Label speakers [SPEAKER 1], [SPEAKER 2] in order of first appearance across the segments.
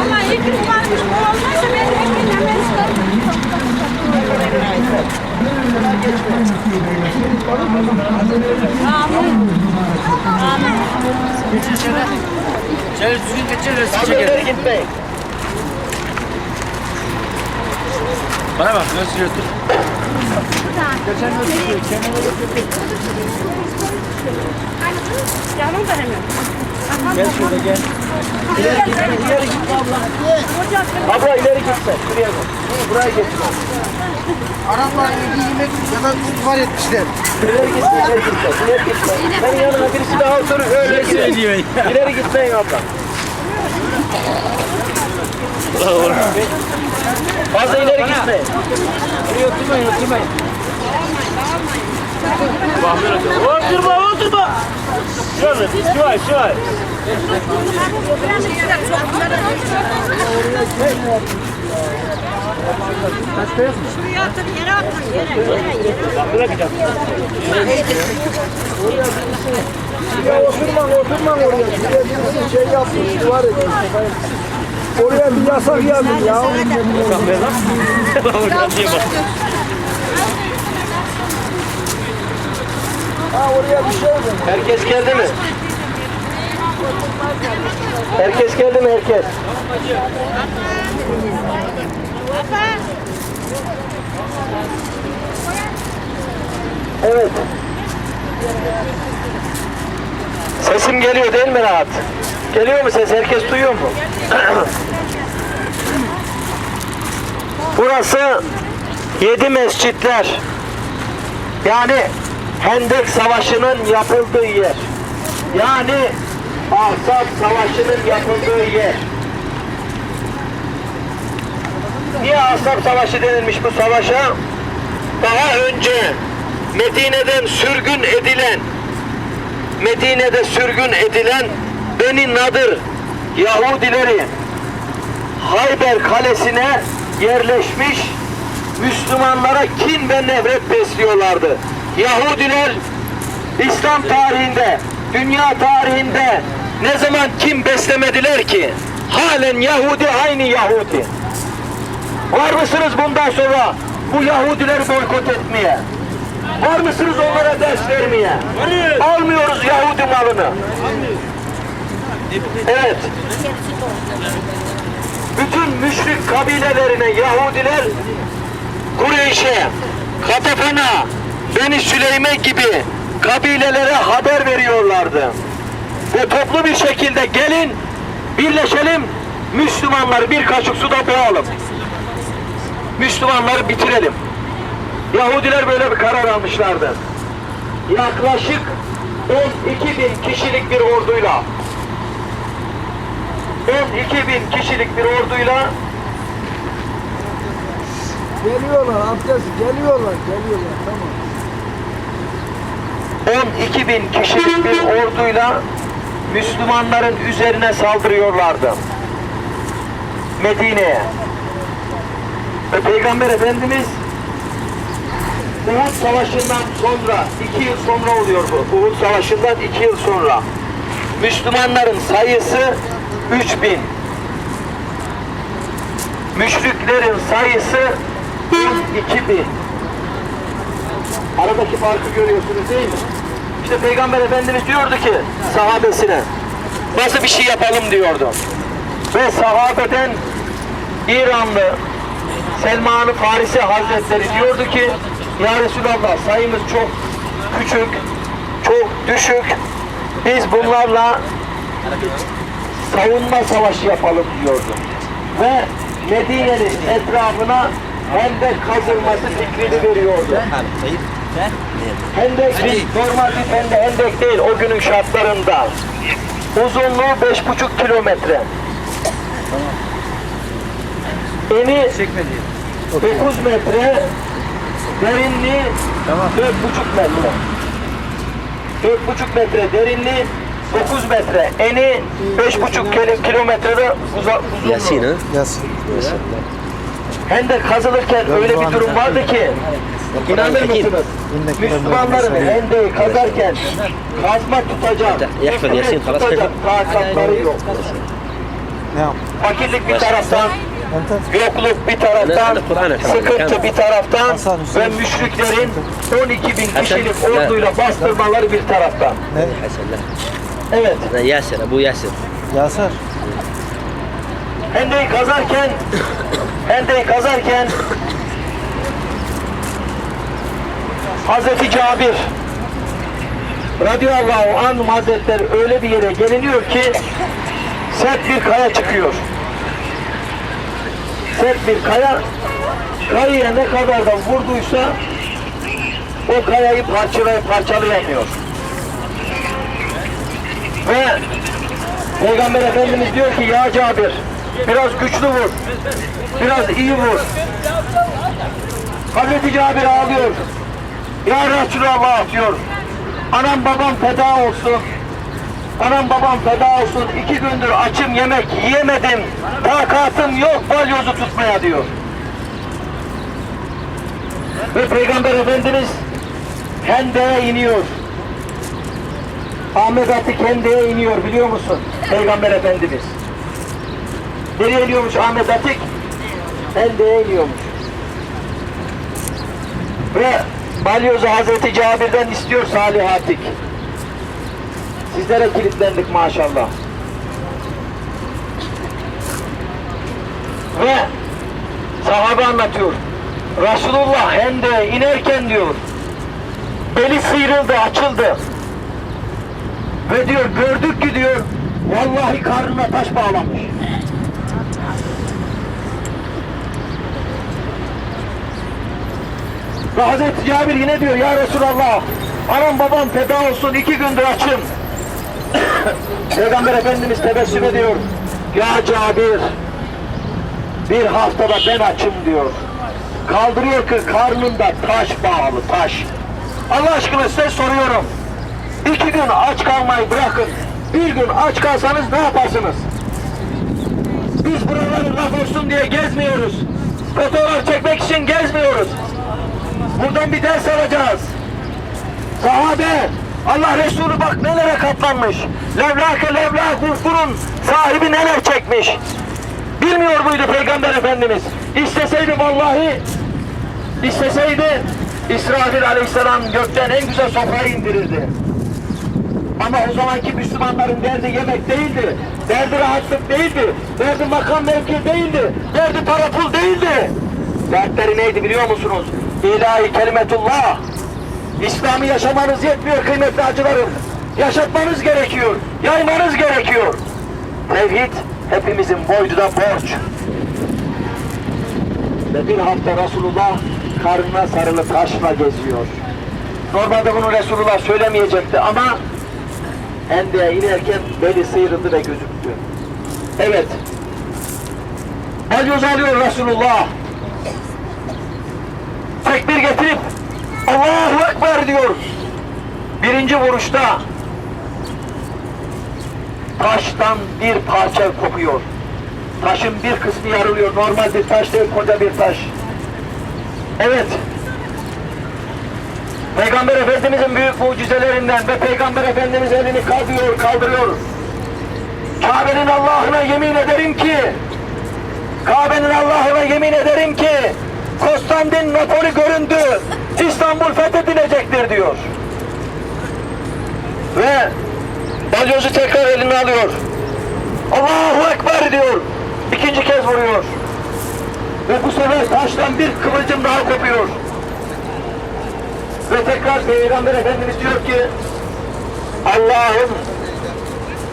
[SPEAKER 1] Ama iyi ki varmış. Bu olmazsa ben hep hemen
[SPEAKER 2] Geçin şöyle. Şöyle düzgün geçin resim çekelim. Bana bak nasıl yürütür.
[SPEAKER 1] Canım da hemen.
[SPEAKER 2] Gel şöyle gel.
[SPEAKER 3] İleri gitme, ileri gitme abla. Abla ileri gitme. Şuraya bak. Buraya gitme.
[SPEAKER 4] Araplar yemek ya da var etmişler.
[SPEAKER 3] İleri gitme, ileri gitme. İleri gitme. Senin yanına birisi daha otur. Öyle gidin.
[SPEAKER 2] Söyleyeyim.
[SPEAKER 3] İleri gitmeyin abla. Fazla ileri gitmeyin.
[SPEAKER 2] Buraya oturmayın oturmayın.
[SPEAKER 3] Oturma, oturma. Şöyle, şöyle, şöyle.
[SPEAKER 1] Şuraya atın, yere atın, yere, yere, yere.
[SPEAKER 3] Bırakacağım. Ya oturma, oturma oraya. Şey yapmış, duvar etmiş. Oraya bir yasak yazın ya. Ha oraya bir şey yazın. Herkes geldi mi? Herkes geldi mi herkes? Evet. Sesim geliyor değil mi rahat? Geliyor mu ses? Herkes duyuyor mu? Burası yedi mescitler. Yani Hendek Savaşı'nın yapıldığı yer. Yani Ahzab Savaşı'nın yapıldığı yer. Niye Ahzab Savaşı denilmiş bu savaşa? Daha önce Medine'den sürgün edilen Medine'de sürgün edilen Beni Nadır Yahudileri Hayber Kalesi'ne yerleşmiş Müslümanlara kin ve nefret besliyorlardı. Yahudiler İslam tarihinde, dünya tarihinde ne zaman kim beslemediler ki? Halen Yahudi aynı Yahudi. Var mısınız bundan sonra bu Yahudileri boykot etmeye? Var mısınız onlara ders vermeye? Almıyoruz Yahudi malını. Evet. Bütün müşrik kabilelerine Yahudiler Kureyş'e, Katafan'a, Beni Süleyme gibi kabilelere haber veriyorlardı. Ve toplu bir şekilde gelin birleşelim Müslümanları bir kaşık suda boğalım. Müslümanları bitirelim. Yahudiler böyle bir karar almışlardı. Yaklaşık 12 bin kişilik bir orduyla 12 bin kişilik bir orduyla
[SPEAKER 4] Geliyorlar amcası geliyorlar geliyorlar tamam.
[SPEAKER 3] 12 bin kişilik bir orduyla Müslümanların üzerine saldırıyorlardı. Medine'ye. Ve Peygamber Efendimiz Uhud Savaşı'ndan sonra, iki yıl sonra oluyor bu. Uhud Savaşı'ndan iki yıl sonra. Müslümanların sayısı 3000. Müşriklerin sayısı 12 bin. Aradaki farkı görüyorsunuz değil mi? İşte Peygamber Efendimiz diyordu ki sahabesine nasıl bir şey yapalım diyordu. Ve sahabeden İranlı Selman-ı Farisi Hazretleri diyordu ki Ya Resulallah sayımız çok küçük, çok düşük. Biz bunlarla savunma savaşı yapalım diyordu. Ve Medine'nin etrafına hendek kazılması fikrini veriyordu. Hendek bir normal bir hendek, değil o günün şartlarında. Uzunluğu beş buçuk kilometre. Eni 9 metre, derinliği dört buçuk metre. Dört buçuk metre derinliği 9 metre. Eni beş buçuk kilo- kilometrede uza, uzunluğu.
[SPEAKER 4] Yasin.
[SPEAKER 3] Hendek kazılırken öyle bir durum vardı ki İnanır mısınız? Müslümanların hendeyi kazarken kazma tutacak,
[SPEAKER 2] Yasin, kalas.
[SPEAKER 3] tutacak takatları yok. Fakirlik bir taraftan, yokluk bir taraftan, sıkıntı bir taraftan ve müşriklerin 12 bin kişilik orduyla bastırmaları bir taraftan. Evet,
[SPEAKER 2] La Yasir, Abu Yasir.
[SPEAKER 4] Yasar.
[SPEAKER 3] hendeyi kazarken, hendeyi kazarken Hazreti Cabir radıyallahu anh hazretleri öyle bir yere geliniyor ki sert bir kaya çıkıyor. Sert bir kaya kayaya ne kadar da vurduysa o kayayı parçalayıp parçalayamıyor. Ve Peygamber Efendimiz diyor ki ya Cabir biraz güçlü vur. Biraz iyi vur. Hazreti Cabir ağlıyor. Ya Resulallah diyor. Anam babam feda olsun. Anam babam feda olsun. İki gündür açım yemek yiyemedim. Takatım yok balyozu tutmaya diyor. Ve Peygamber Efendimiz Hende'ye iniyor. Ahmet Atik Hende'ye iniyor biliyor musun? Peygamber Efendimiz. Nereye iniyormuş Ahmet Atik? Hende'ye iniyormuş. Ve balyozu Hazreti Cabir'den istiyor Salih Atik. Sizlere kilitlendik maşallah. Ve sahabe anlatıyor. Resulullah Hende'ye inerken diyor beli sıyrıldı, açıldı. Ve diyor gördük ki diyor vallahi karnına taş bağlamış. Ve Hazreti Cabir yine diyor ya Resulallah anam babam feda olsun iki gündür açım. Peygamber Efendimiz tebessüm ediyor. Ya Cabir bir haftada ben açım diyor. Kaldırıyor ki karnında taş bağlı taş. Allah aşkına size soruyorum. İki gün aç kalmayı bırakın. Bir gün aç kalsanız ne yaparsınız? Biz buraları laf olsun diye gezmiyoruz. Fotoğraf çekmek için gezmiyoruz. Buradan bir ders alacağız. Sahabe, Allah Resulü bak nelere katlanmış. Levlake levlak ufkurun sahibi neler çekmiş. Bilmiyor muydu Peygamber Efendimiz? İsteseydi vallahi, isteseydi İsrafil Aleyhisselam gökten en güzel sofrayı indirirdi. Ama o zamanki Müslümanların derdi yemek değildi. Derdi rahatlık değildi. Derdi makam mevki değildi. Derdi para pul değildi. Dertleri neydi biliyor musunuz? İlahi kelimetullah. İslam'ı yaşamanız yetmiyor kıymetli acılarım. Yaşatmanız gerekiyor. Yaymanız gerekiyor. Tevhid hepimizin boynuda borç. Ve bir hafta Resulullah karnına sarılı taşla geziyor. Normalde bunu Resulullah söylemeyecekti ama Hende'ye inerken beli sıyrıldı ve gözüktü. Evet. Balyoz alıyor Resulullah. Tekbir getirip Allahu Ekber diyor. Birinci vuruşta taştan bir parça kopuyor. Taşın bir kısmı yarılıyor. Normal taş değil, koca bir taş. Evet. Peygamber Efendimizin büyük mucizelerinden ve Peygamber Efendimiz elini kaldırıyor, kaldırıyor. Kabe'nin Allah'ına yemin ederim ki Kabe'nin Allah'ına yemin ederim ki Konstantinopolü göründü. İstanbul fethedilecektir diyor. Ve balyozu tekrar eline alıyor. Allahu Ekber diyor. İkinci kez vuruyor. Ve bu sefer taştan bir kıvılcım daha kopuyor. Ve tekrar Peygamber Efendimiz diyor ki Allah'ım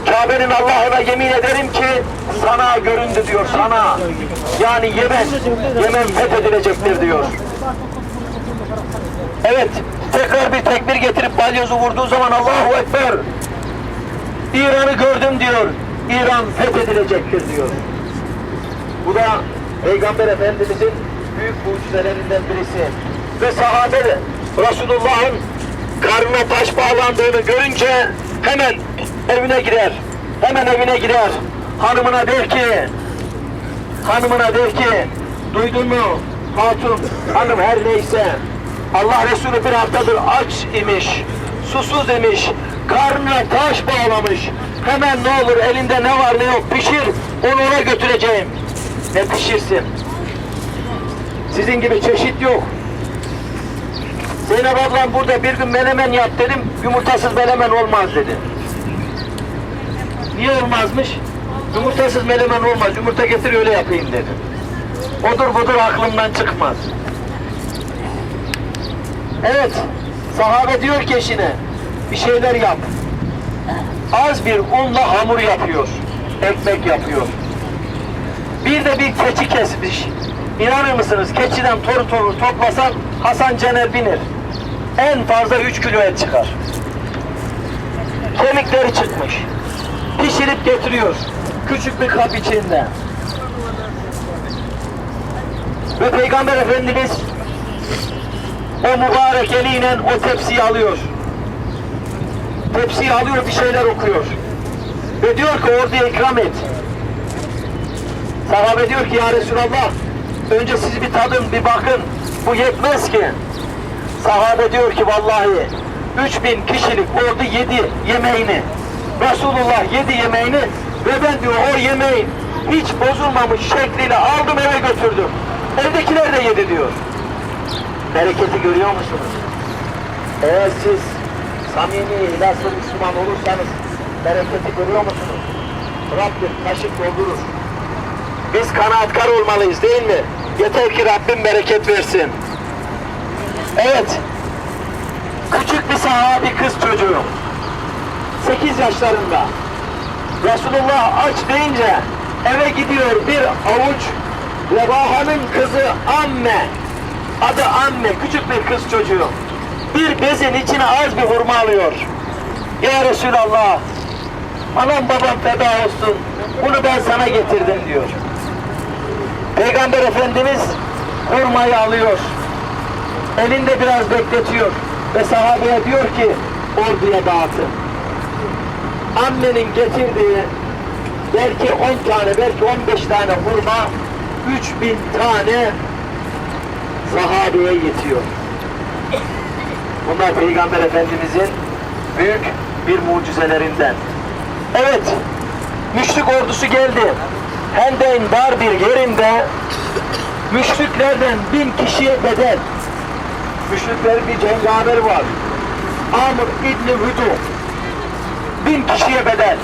[SPEAKER 3] Kabe'nin Allah'ına yemin ederim ki sana göründü diyor sana. Yani Yemen, Yemen fethedilecektir diyor. Evet, tekrar bir tekbir getirip balyozu vurduğu zaman Allahu Ekber. İran'ı gördüm diyor. İran fethedilecektir diyor. Bu da Peygamber Efendimizin büyük mucizelerinden birisi. Ve sahabe Resulullah'ın karnına taş bağlandığını görünce hemen evine girer. Hemen evine girer. Hanımına der ki, hanımına der ki, duydun mu hatun, hanım her neyse, Allah Resulü bir haftadır aç imiş, susuz imiş, karnına taş bağlamış. Hemen ne olur elinde ne var ne yok pişir, onu ona götüreceğim. Ne pişirsin? Sizin gibi çeşit yok. Zeynep ablam burada bir gün menemen yap dedim, yumurtasız menemen olmaz dedi. Niye olmazmış? Yumurtasız menemen olmaz, yumurta getir öyle yapayım dedi. Odur budur aklımdan çıkmaz. Evet, sahabe diyor ki eşine, bir şeyler yap. Az bir unla hamur yapıyor, ekmek yapıyor. Bir de bir keçi kesmiş. İnanır mısınız keçiden toru toru toplasan Hasan Cener binir. En fazla 3 kilo et çıkar. Kemikleri çıkmış. Pişirip getiriyor. Küçük bir kap içinde. Ve Peygamber Efendimiz o mübarek eliyle o tepsiyi alıyor. Tepsiyi alıyor bir şeyler okuyor. Ve diyor ki orduya ikram et. Sahabe diyor ki ya Resulallah önce siz bir tadın bir bakın bu yetmez ki. Sahabe diyor ki vallahi 3000 kişilik ordu yedi yemeğini. Resulullah yedi yemeğini ve ben diyor o yemeğin hiç bozulmamış şekliyle aldım eve götürdüm. Evdekiler de yedi diyor. Bereketi görüyor musunuz? Eğer siz samimi, ilahsız Müslüman olursanız bereketi görüyor musunuz? Rabbim kaşık doldurur. Biz kanaatkar olmalıyız değil mi? Yeter ki Rabbim bereket versin. Evet. Küçük bir sahabi kız çocuğu. 8 yaşlarında. Resulullah aç deyince eve gidiyor bir avuç Rebaha'nın kızı Amme. Adı Amme, küçük bir kız çocuğu. Bir bezin içine az bir hurma alıyor. Ya Resulallah, anam babam feda olsun, bunu ben sana getirdim diyor. Peygamber Efendimiz hurmayı alıyor. Elinde biraz bekletiyor. Ve sahabeye diyor ki orduya dağıtın. Annenin getirdiği belki 10 tane, belki 15 tane hurma 3000 tane sahabeye yetiyor. Bunlar Peygamber Efendimizin büyük bir mucizelerinden. Evet, müşrik ordusu geldi. Hendek'in dar bir yerinde müşriklerden bin kişiye bedel. Müşriklerin bir cengaver var. Amr İbni Hüdü. Bin kişiye bedel.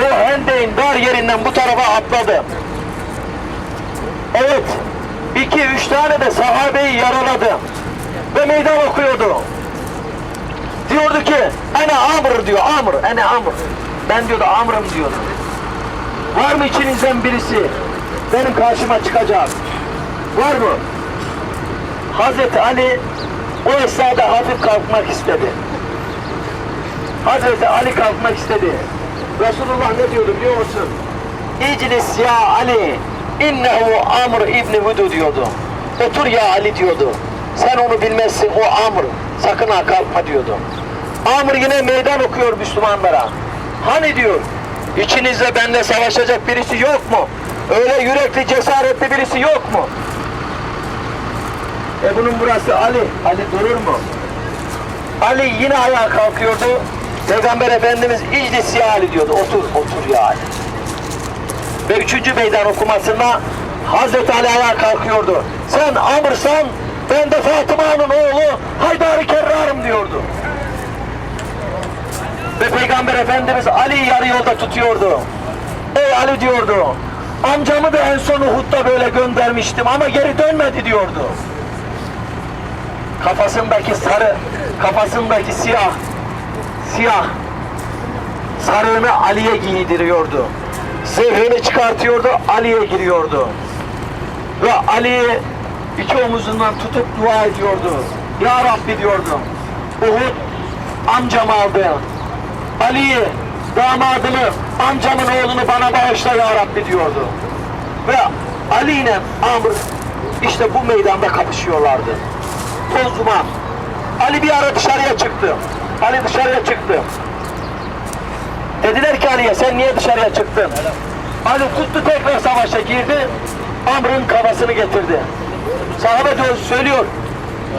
[SPEAKER 3] O Hendek'in dar yerinden bu tarafa atladı. Evet, iki üç tane de sahabeyi yaraladı. Ve meydan okuyordu. Diyordu ki, ene Amr diyor, Amr, ene Amr. Ben diyordu, Amr'ım diyordu. Var mı içinizden birisi benim karşıma çıkacak? Var mı? Hazreti Ali o esnada hafif kalkmak istedi. Hazreti Ali kalkmak istedi. Resulullah ne diyordu biliyor musun? İclis ya Ali innehu Amr İbni Hudu diyordu. Otur ya Ali diyordu. Sen onu bilmezsin o Amr. Sakın ha kalkma diyordu. Amr yine meydan okuyor Müslümanlara. Hani diyor içinizde benimle savaşacak birisi yok mu? Öyle yürekli cesaretli birisi yok mu? E bunun burası Ali. Ali durur mu? Ali yine ayağa kalkıyordu. Peygamber Efendimiz iclis ya Ali diyordu. Otur, otur ya Ali. Ve üçüncü meydan okumasında Hazreti Ali ayağa kalkıyordu. Sen Amr'san ben de Fatıma'nın oğlu Haydar-ı Kerrar'ım diyordu. Ve Peygamber Efendimiz Ali'yi yarı yolda tutuyordu. Ey Ali diyordu. Amcamı da en son Uhud'da böyle göndermiştim ama geri dönmedi diyordu. Kafasındaki sarı, kafasındaki siyah, siyah sarığını Ali'ye giydiriyordu. Zırhını çıkartıyordu, Ali'ye giriyordu. Ve Ali'yi iki omuzundan tutup dua ediyordu. Ya Rabbi diyordu. Uhud amcam aldı. Ali'yi, damadını, amcamın oğlunu bana bağışla ya Rabbi diyordu. Ve Ali ile Amr işte bu meydanda kapışıyorlardı. Toz duman. Ali bir ara dışarıya çıktı. Ali dışarıya çıktı. Dediler ki Ali'ye sen niye dışarıya çıktın? Ali tuttu tekrar savaşa girdi. Amr'ın kafasını getirdi. Sahabe diyor söylüyor.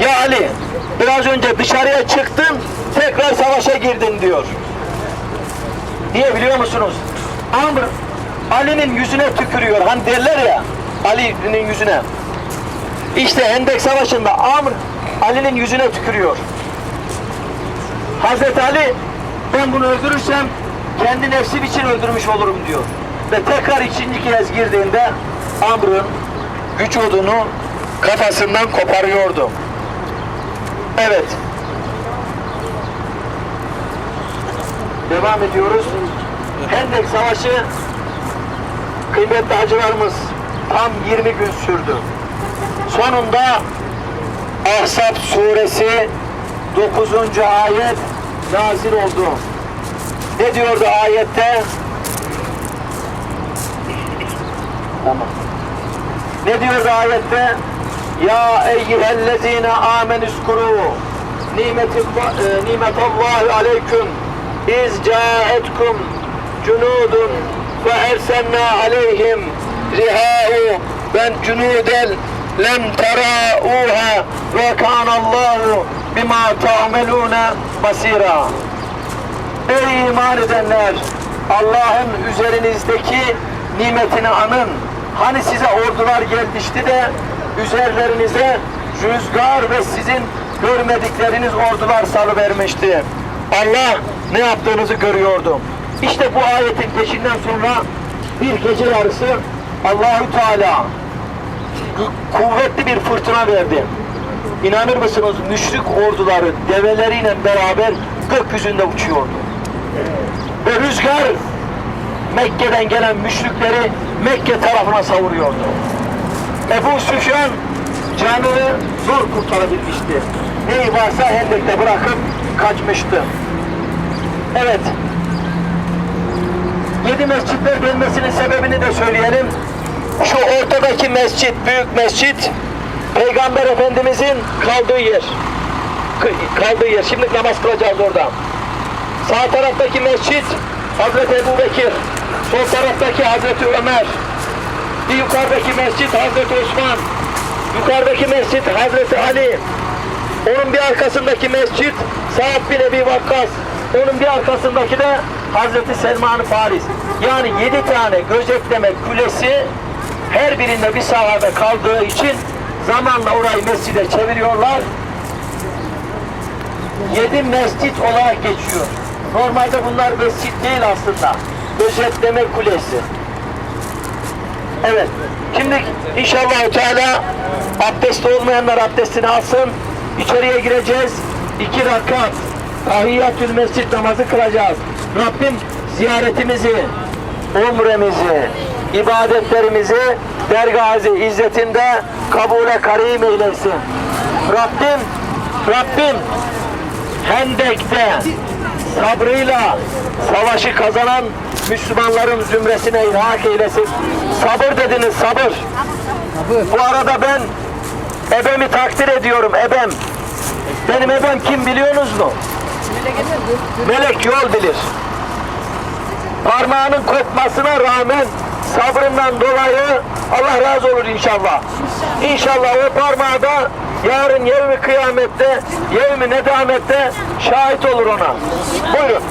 [SPEAKER 3] Ya Ali biraz önce dışarıya çıktın tekrar savaşa girdin diyor. Niye biliyor musunuz? Amr Ali'nin yüzüne tükürüyor. Hani derler ya Ali'nin yüzüne. İşte Hendek Savaşı'nda Amr Ali'nin yüzüne tükürüyor. Hazreti Ali ben bunu öldürürsem kendi nefsim için öldürmüş olurum diyor. Ve tekrar ikinci kez girdiğinde Amr'ın vücudunu kafasından koparıyordu. Evet. Devam ediyoruz. Hendek Savaşı kıymetli hacılarımız tam 20 gün sürdü. Sonunda Ahzab suresi 9. ayet nazil oldu. Ne diyordu ayette? Tamam. Ne diyordu ayette? Ya eyyühellezine amenüskuru nimetallahi aleyküm iz caetkum cunudun ve ersenna aleyhim rihâ'u ben cunudel lem terâ'uha ve kânallahu bima ta'melûne basira Ey iman edenler Allah'ın üzerinizdeki nimetini anın. Hani size ordular gelmişti de üzerlerinize rüzgar ve sizin görmedikleriniz ordular salıvermişti. Allah ne yaptığınızı görüyordu. İşte bu ayetin peşinden sonra bir gece yarısı Allahü Teala kuvvetli bir fırtına verdi. İnanır mısınız müşrik orduları develeriyle beraber gökyüzünde uçuyordu. Ve rüzgar Mekke'den gelen müşrikleri Mekke tarafına savuruyordu. Ebu Süfyan canını zor kurtarabilmişti. Neyi varsa Hendek'te bırakıp kaçmıştı. Evet. Yedi mescitler denmesinin sebebini de söyleyelim. Şu ortadaki mescit, büyük mescit, Peygamber Efendimizin kaldığı yer. Kaldığı yer. Şimdi namaz kılacağız orada. Sağ taraftaki mescit Hazreti Ebu Bekir, sol taraftaki Hazreti Ömer, bir yukarıdaki mescit Hazreti Osman, yukarıdaki mescit Hazreti Ali, onun bir arkasındaki mescit Sa'd bin Ebi Vakkas, onun bir arkasındaki de Hazreti Selman Paris. Yani yedi tane gözetleme kulesi birinde bir sahabe kaldığı için zamanla orayı mescide çeviriyorlar yedi mescit olarak geçiyor. Normalde bunlar mescit değil aslında. Gözetleme kulesi. Evet. Şimdi inşallah Teala abdest olmayanlar abdestini alsın. İçeriye gireceğiz. İki rakat tahiyyatül mescid namazı kılacağız. Rabbim ziyaretimizi, umremizi, ibadetlerimizi dergahı izzetinde kabule karim eylesin. Rabbim, Rabbim Hendek'te sabrıyla savaşı kazanan Müslümanların zümresine ilhak eylesin. Sabır dediniz sabır. Bu arada ben ebemi takdir ediyorum ebem. Benim ebem kim biliyorsunuz mu? Melek yol bilir. Parmağının kopmasına rağmen sabrından dolayı Allah razı olur inşallah. İnşallah o parmağı yarın yevmi kıyamette, yevmi nedamette şahit olur ona. Buyurun.